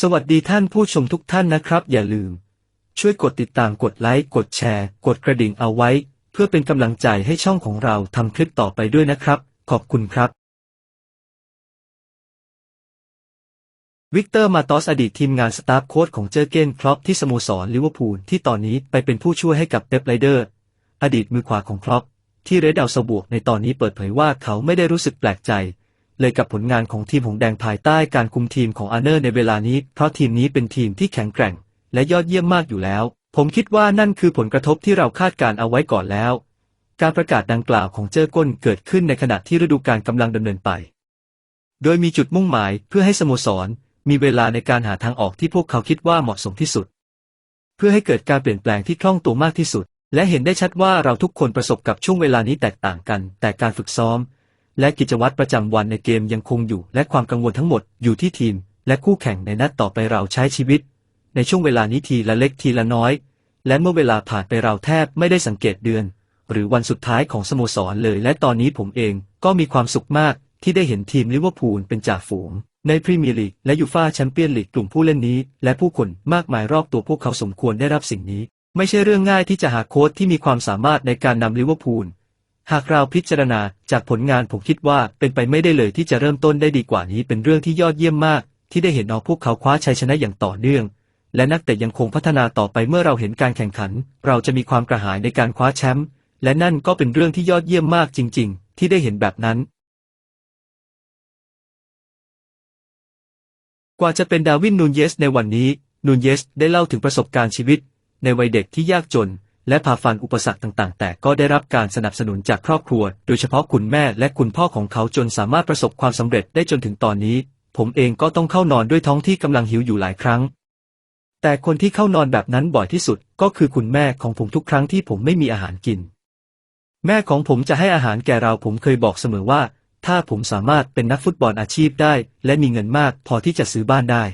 สวัสดีท่านผู้ชมทุกท่านนะครับ อย่าลืม ช่วยกดติดตามกดไลค์กดแชร์ กดกระดิ่งเอาไว้ เพื่อเป็นกำลังใจให้ช่องของเราทำคลิปต่อไปด้วยนะครับ ขอบคุณครับ วิกเตอร์มาตอสอดีตทีมงานสตาฟโค้ชของเจอเกนคลอปที่สโมสรลิเวอร์พูลที่ตอนนี้ไปเป็นผู้ช่วยให้กับเป๊ปไรเดอร์ อดีตมือขวาของคลอปที่เรดดาวสบวกในตอนนี้เปิดเผยว่าเขาไม่ได้รู้สึกแปลกใจ เลยกับผลงานของทีมหงแดงภายใต้การคุมทีมของอาร์เนอร์ในเวลานี้ เพราะทีมนี้เป็นทีมที่แข็งแกร่ง และยอดเยี่ยมมากอยู่แล้ว ผมคิดว่านั่นคือผลกระทบที่เราคาดการเอาไว้ก่อนแล้ว การประกาศดังกล่าวของเจอร์ก้นเกิดขึ้นในขณะที่ฤดูกาลกำลังดำเนินไป โดยมีจุดมุ่งหมายเพื่อให้สโมสร มีเวลาในการหาทางออกที่พวกเขาคิดว่าเหมาะสมที่สุด เพื่อให้เกิดการเปลี่ยนแปลงที่คล่องตัวมากที่สุด และเห็นได้ชัดว่าเราทุกคนประสบกับช่วงเวลานี้แตกต่างกัน แต่การฝึกซ้อม และกิจวัตรประจำวันในเกมยังคงอยู่ และความกังวลทั้งหมดอยู่ที่ทีม และคู่แข่งในนัดต่อไปเราใช้ชีวิต ในช่วงเวลานี้ทีละเล็กทีละน้อย และเมื่อเวลาผ่านไปเราแทบไม่ได้สังเกตเดือน หรือวันสุดท้ายของสโมสรเลย และตอนนี้ผมเองก็มีความสุขมากที่ได้เห็นทีมลิเวอร์พูลเป็นจ่าฝูง ในพรีเมียร์ลีกและยูฟ่าแชมเปี้ยนลีกกลุ่มผู้เล่นนี้ และผู้คนมากมายรอบตัวพวกเขาสมควรได้รับสิ่งนี้ ไม่ใช่เรื่องง่ายที่จะหาโค้ชที่มีความสามารถในการนำลิเวอร์พูล หากเราพิจารณาจากผลงานผมคิดว่าเป็นไปไม่ได้เลยที่จะเริ่มต้นได้ดีกว่านี้เป็นเรื่องที่ยอดเยี่ยมมาก ที่ได้เห็นเอาพวกเขาคว้าชัยชนะอย่างต่อเนื่อง และนักเตะยังคงพัฒนาต่อไปเมื่อเราเห็นการแข่งขัน เราจะมีความกระหายในการคว้าแชมป์และนั่นก็เป็นเรื่องที่ยอดเยี่ยมมากจริง ๆ ที่ได้เห็นแบบนั้น กว่าจะเป็นดาวินนูนเยสในวันนี้นูนเยสได้เล่าถึงประสบการณ์ชีวิต ในวัยเด็กที่ยากจน และผ่าฟันอุปสรรคต่างๆ แต่ก็ได้รับการสนับสนุนจากครอบครัว โดยเฉพาะคุณแม่และคุณพ่อของเขาจนสามารถประสบความสำเร็จได้จนถึงตอนนี้ ผมเองก็ต้องเข้านอนด้วยท้องที่กำลังหิวอยู่หลายครั้ง แต่คนที่เข้านอนแบบนั้นบ่อยที่สุด ก็คือคุณแม่ของผมทุกครั้งที่ผมไม่มีอาหารกิน แม่ของผมจะให้อาหารแก่เราผมเคยบอกเสมอว่า ถ้าผมสามารถเป็นนักฟุตบอลอาชีพได้ และมีเงินมากพอที่จะซื้อบ้านได้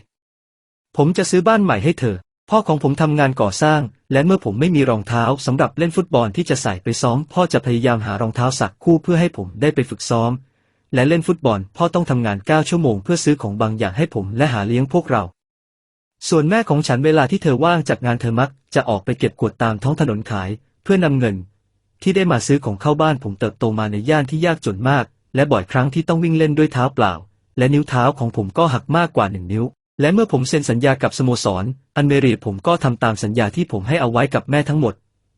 ผมจะซื้อบ้านใหม่ให้เธอ พ่อของผมทำงานก่อสร้าง และเมื่อผมไม่มีรองเท้าสำหรับเล่นฟุตบอลที่จะใส่ไปซ้อม พ่อจะพยายามหารองเท้าสักคู่เพื่อให้ผมได้ไปฝึกซ้อม และเล่นฟุตบอล พ่อต้องทำงาน 9 ชั่วโมงเพื่อซื้อของบางอย่างให้ผมและหาเลี้ยงพวกเรา ส่วนแม่ของฉันเวลาที่เธอว่างจากงานเธอมัก จะออกไปเก็บกวาดตามท้องถนนขาย เพื่อนำเงิน ที่ได้มาซื้อของเข้าบ้านผมเติบโตมาในย่านที่ยากจนมาก และบ่อยครั้งที่ต้องวิ่งเล่นด้วยเท้าเปล่า และนิ้วเท้าของผมก็หักมากกว่าหนึ่งนิ้ว และเมื่อผมเซ็นสัญญากับสโมสร อันเมรีผมก็ทำตามสัญญาที่ผมให้เอาไว้กับแม่ทั้งหมด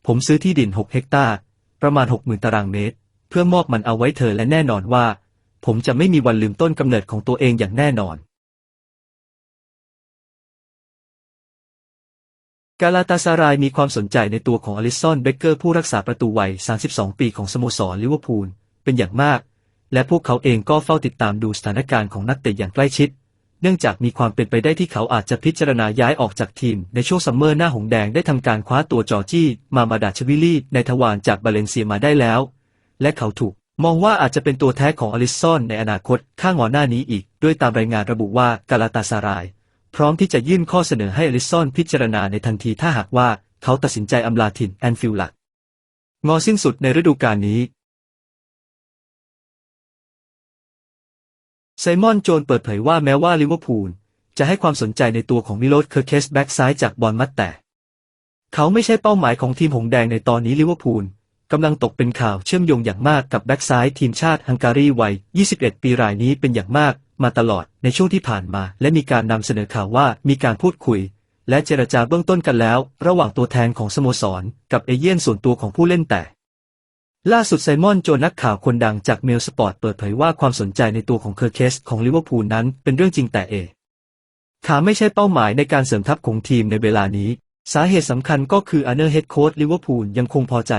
ผมซื้อที่ดิน 6 เฮกตาร์ ประมาณ 60,000 ตารางเมตร เพื่อมอบมันเอาไว้เธอและแน่นอนว่า ผมจะไม่มีวันลืมต้นกำเนิดของตัวเองอย่างแน่นอน กาลาตาซารายมีความสนใจในตัวของอลิซอนเบเกอร์ผู้รักษาประตูวัย 32 ปีของสโมสรลิเวอร์พูลเป็นอย่างมาก และพวกเขาเองก็เฝ้าติดตามดูสถานการณ์ของนักเตะอย่างใกล้ชิด เนื่องจากมีความเป็นไปได้ที่เขาอาจจะพิจารณาย้ายออกจากทีม ในช่วงซัมเมอร์หน้าหงแดงได้ทำการคว้าตัวจอร์จี้ มามาดาชวิลลี่ในทวารจากบาเลนเซียมาได้แล้ว และเขาถูกมองว่าอาจจะเป็นตัวแท้ของอลิสซอนในอนาคตข้างหอหน้านี้อีก ด้วยตามรายงานระบุว่ากาลาตาซาราย พร้อมที่จะยื่นข้อเสนอให้อลิสซอนพิจารณาในทันทีถ้าหากว่าเขาตัดสินใจอำลาถิ่นแอนฟิลด์หลักงอสิ้นสุดในฤดูกาลนี้ ไซมอนโจนเปิดเผยว่าแม้ว่าลิเวอร์พูลจะให้ความสนใจในตัวของมิโลสเคอร์เคสแบ็กซ้ายจากบอลมัดแต่ เขาไม่ใช่เป้าหมายของทีมหงแดงในตอนนี้ลิเวอร์พูลกำลังตกเป็นข่าวเชื่อมโยงอย่างมากกับแบ็กซ้ายทีมชาติฮังการีวัย 21 ปีรายนี้เป็นอย่างมากมาตลอดในช่วงที่ผ่านมา และมีการนำเสนอข่าวว่ามีการพูดคุย และเจรจาเบื้องต้นกันแล้ว ระหว่างตัวแทนของสโมสร กับเอเย่นส่วนตัวของผู้เล่นแต่ ล่าสุดไซมอนโจนักข่าวคนดังจากเมลสปอร์ตเปิดเผยว่าความสนใจในตัวของเคอร์เคสของลิเวอร์พูลนั้นเป็นเรื่องจริงแต่เอขาไม่ใช่เป้าหมายในการเสริมทัพของทีมในเวลานี้ สาเหตุสำคัญก็คืออาร์เนอร์เฮดโค้ชลิเวอร์พูลยังคงพอใจ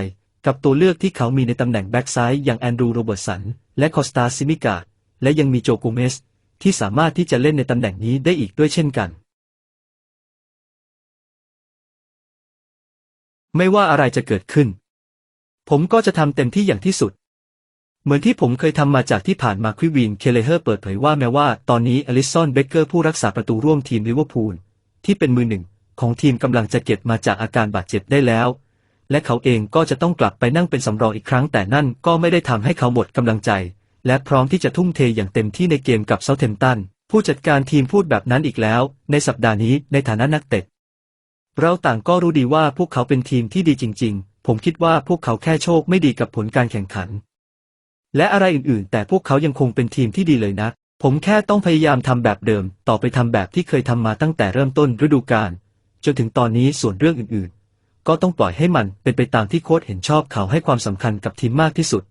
กับตัวเลือกที่เขามีในตำแหน่งแบ็กซ้ายอย่างแอนดรูโรเบิร์ตสัน และคอสตาซิมิกาและยังมีโจโกเมส ที่สามารถที่จะเล่นในตำแหน่งนี้ได้อีกด้วยเช่นกัน ไม่ว่าอะไรจะเกิดขึ้น ผมก็จะทำเต็มที่อย่างที่สุด เหมือนที่ผมเคยทำมาจากที่ผ่านมาควิวีนเคเลเฮอร์เปิดเผยว่าแม้ว่าตอนนี้อลิซอนเบเกอร์ผู้รักษาประตูร่วมทีมลิเวอร์พูลที่เป็นมือหนึ่งของทีมกำลังจะเก็บมาจากอาการบาดเจ็บได้แล้ว และเขาเองก็จะต้องกลับไปนั่งเป็นสำรองอีกครั้งแต่นั่นก็ไม่ได้ทำให้เขาหมดกำลังใจ และพร้อมที่จะทุ่มเทอย่างเต็มที่ในเกมกับเซาเทมตันผู้จัดการทีมพูดแบบนั้นอีกแล้ว ในสัปดาห์นี้ในฐานะนักเตะเราต่างก็รู้ดีว่าพวกเขาเป็นทีมที่ดีจริง ๆ ผมคิดว่าพวกเขาแค่โชคไม่ดีกับผลการแข่งขัน และอะไรอื่นๆ แต่พวกเขายังคงเป็นทีมที่ดีเลยนะผมแค่ต้องพยายามทำแบบเดิม ต่อไปทำแบบที่เคยทำมาตั้งแต่เริ่มต้นฤดูกาลจนถึงตอนนี้ส่วนเรื่องอื่นๆ ก็ต้องปล่อยให้มันเป็นไปตามที่โค้ชเห็นชอบเขาให้ความสำคัญกับทีมมากที่สุด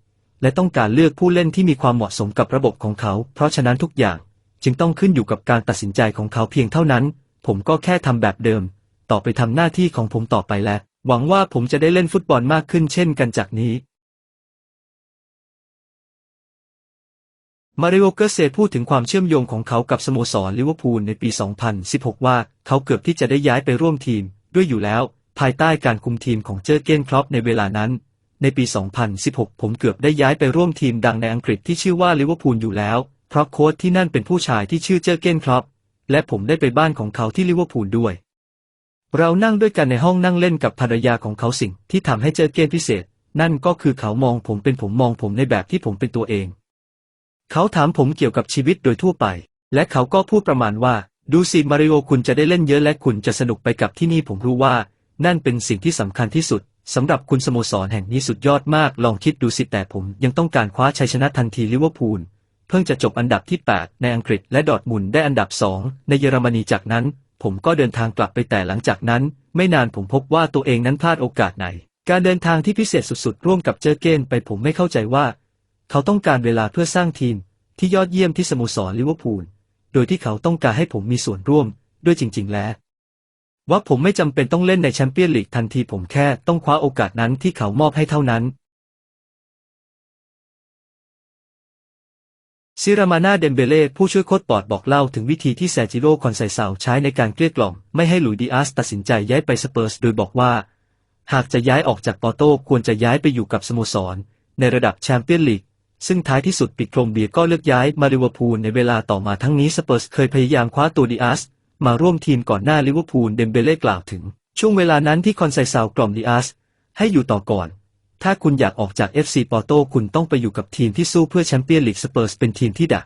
และต้องการเลือกผู้เล่นที่มีความเหมาะสมกับระบบของเขา เพราะฉะนั้นทุกอย่าง จึงต้องขึ้นอยู่กับการตัดสินใจของเขาเพียงเท่านั้น ผมก็แค่ทำแบบเดิม ต่อไปทำหน้าที่ของผมต่อไปและ หวังว่าผมจะได้เล่นฟุตบอลมากขึ้นเช่นกันจากนี้มาริโอ เกเซพูดถึงความเชื่อมโยงของเขากับสโมสรลิเวอร์พูลในปี 2016 ว่าเขาเกือบที่จะได้ย้ายไปร่วมทีม ด้วยอยู่แล้ว ภายใต้การคุมทีมของเจอเกนครอปในเวลานั้น ในปี 2016 ผมเกือบได้ย้ายไปร่วมทีมดังในอังกฤษที่ชื่อว่าลิเวอร์พูลอยู่แล้ว เพราะโค้ชที่นั่นเป็นผู้ชายที่ชื่อเจอเกนครอปและผมได้ไปบ้านของเขาที่ลิเวอร์พูลด้วย เรานั่งด้วยกันในห้องนั่งเล่นกับภรรยาของเขาสิ่งที่ทำให้เจอเกนพิเศษ นั่นก็คือเขามองผมเป็นผมมองผมในแบบที่ผมเป็นตัวเอง เขาถามผมเกี่ยวกับชีวิตโดยทั่วไป และเขาก็พูดประมาณว่า ดูสิมาริโอคุณจะได้เล่นเยอะและคุณจะสนุกไปกับที่นี่ผมรู้ว่า นั่นเป็นสิ่งที่สำคัญที่สุดสำหรับคุณสโมสรแห่งนี้สุดยอดมาก ลองคิดดูสิแต่ผมยังต้องการคว้าชัยชนะทันทีลิเวอร์พูล เพิ่งจะจบอันดับที่ 8 ในอังกฤษและดอร์ทมุนได้อันดับ 2 ในเยอรมนีจากนั้น ผมก็เดินทางกลับไปแต่หลังจากนั้น ไม่นานผมพบว่าตัวเองนั้นพลาดโอกาสไหน การเดินทางที่พิเศษสุดๆ ร่วมกับเจอเกนไปผมไม่เข้าใจว่า เขาต้องการเวลาเพื่อสร้างทีม ที่ยอดเยี่ยมที่สโมสรลิเวอร์พูลโดยที่เขาต้องการให้ผมมีส่วนร่วมด้วยจริง ๆ แล้ว ว่าผมไม่จำเป็นต้องเล่นในแชมเปี้ยนลีกทันทีผมแค่ต้องคว้าโอกาสนั้นที่เขามอบให้เท่านั้น ซิรามานาเดมเบเล่ผู้ช่วยโค้ชบอร์ดบอกเล่าถึงวิธีที่แซจิโร่คอนไซเซาใช้ในการเกลี้ยกล่อม ไม่ให้หลุยดิอาสตัดสินใจย้ายไปสเปอร์สโดยบอกว่า หากจะย้ายออกจากปอร์โตควรจะย้ายไปอยู่กับสโมสร ในระดับแชมเปี้ยนลีกซึ่งท้ายที่สุดปิดโครมเบียก็เลือกย้ายมาลิเวอร์พูลในเวลาต่อมาทั้งนี้สเปอร์สเคยพยายามคว้าตัวดิอาสมาร่วมทีมก่อนหน้าลิเวอร์พูลเดมเบเล่กล่าวถึง ช่วงเวลานั้นที่คอนไซเซากล่อมดิอาสให้อยู่ต่อก่อน ถ้าคุณอยากออกจาก FC ปอร์โตคุณต้องไปอยู่กับทีมที่สู้เพื่อแชมเปี้ยนลีกสเปอร์สเป็นทีมที่ดัก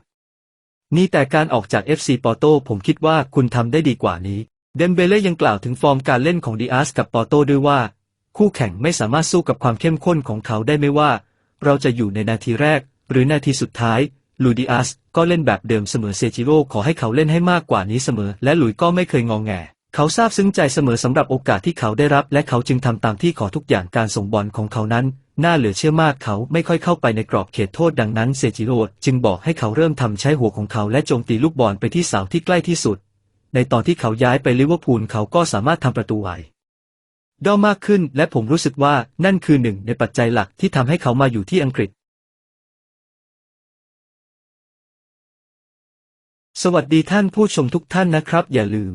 นี่แต่การออกจาก FC ปอร์โตผมคิดว่าคุณทำได้ดีกว่านี้ เดมเบเล่ยังกล่าวถึงฟอร์มการเล่นของดิอาสกับปอร์โตด้วยว่า คู่แข่งไม่สามารถสู้กับความเข้มข้นของเขาได้ไม่ว่า เราจะอยู่ในนาทีแรก หรือนาทีสุดท้ายลูดิอาสก็เล่นแบบเดิมเสมอเซจิโร่ขอให้เขาเล่นให้มากกว่านี้เสมอ และหลุยก็ไม่เคยงองแง เขาซาบซึ้งใจเสมอสำหรับโอกาสที่เขาได้รับ และเขาจึงทำตามที่ขอทุกอย่างการส่งบอลของเขานั้น น่าเหลือเชื่อมากเขาไม่ค่อยเข้าไปในกรอบเขตโทษดังนั้นเซจิโร่จึงบอกให้เขาเริ่มทำใช้หัวของเขาและโจมตีลูกบอลไปที่เสาที่ใกล้ที่สุด ในตอนที่เขาย้ายไปลิเวอร์พูลเขาก็สามารถทำประตูไหวด้มากขึ้น และผมรู้สึกว่านั่นคือหนึ่งในปัจจัยหลักที่ทำให้เขามาอยู่ที่อังกฤษสวัสดีท่านผู้ชมทุกท่านนะครับ อย่าลืม